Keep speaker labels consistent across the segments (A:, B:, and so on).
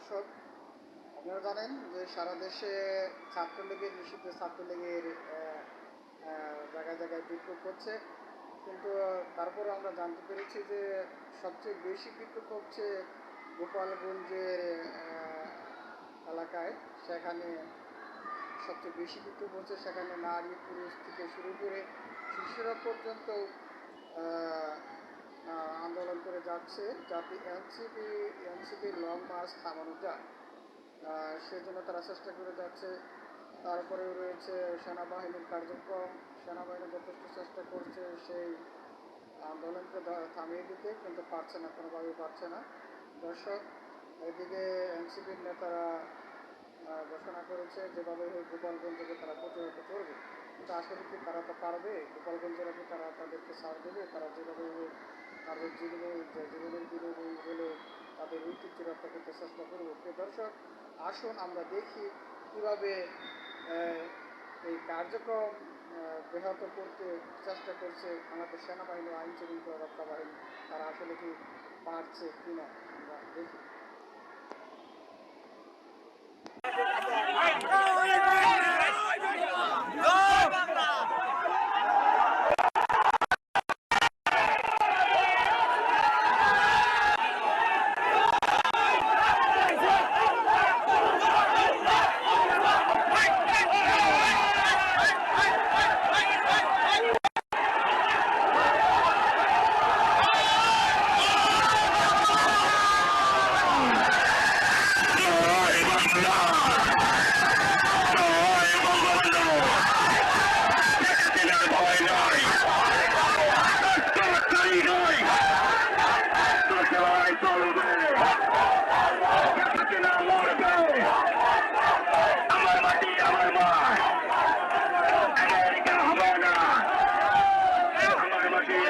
A: দর্শক, আপনারা জানেন যে সারা দেশে ছাত্রলীগের, নিষিদ্ধ ছাত্রলীগের জায়গায় জায়গায় বিক্ষোভ হচ্ছে। কিন্তু তারপরে আমরা জানতে পেরেছি যে সবচেয়ে বেশি বিক্ষোভ হচ্ছে গোপালগঞ্জের এলাকায়। সেখানে সবচেয়ে বেশি বিক্ষোভ হচ্ছে সেখানে নারী পুরুষ থেকে শুরু করে শিশুরা পর্যন্ত যাচ্ছে যাতে এনসিপি এনসিপির লং মার্চ থামানো যায় সেজন্য তারা চেষ্টা করে যাচ্ছে। তারপরে রয়েছে সেনাবাহিনীর কার্যক্রম। সেনাবাহিনী যথেষ্ট চেষ্টা করছে সেই আন্দোলনকে থামিয়ে দিতে, কিন্তু পারছে না, কোনোভাবেই পারছে না। দর্শক, এদিকে এনসিপির নেতারা ঘোষণা করেছে যেভাবে হোক গোপালগঞ্জকে তারা প্রতিহত করবে। কিন্তু আসলে কি তারা তো পারবে। গোপালগঞ্জেরা কি তারা তাদেরকে ছাড় দেবে, তারা যেভাবে হোক তাদের জীবনে জীবনের বিনিময় হলে তাদের ঐতিহ্য রক্ষা করতে চেষ্টা করব। প্রিয় দর্শক, আসুন আমরা দেখি কীভাবে এই কার্যক্রম ব্যাহত করতে চেষ্টা করছে আমাদের সেনাবাহিনী আইন শৃঙ্খলা রক্ষা বাহিনী। তারা আসলে কি পারছে কিনা আমরা দেখি
B: আমার মাটি আমার মা আমেরিকা হবে না আমার মাটি আমার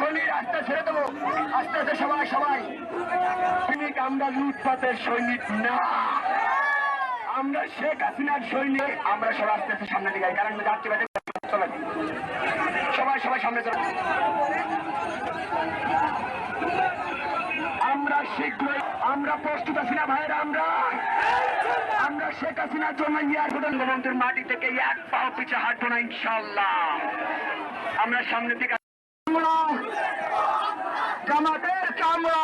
B: ছেড়ে আস্তে আস্তে সবাই সবাই। আমরা শেখ হাসিনার আমরা সবাই আস্তে আস্তে সামনে আমরা শীঘ্রই আমরা প্রস্তুত আছি না ভাইরা আমরা। আমরা শেখ হাসিনার প্রধানমন্ত্রীর মাটি থেকে এক পাও পিছে হাঁটবো না, ইনশাল্লাহ। আমরা সামনে দিকে চামড়া জামাতের চামড়া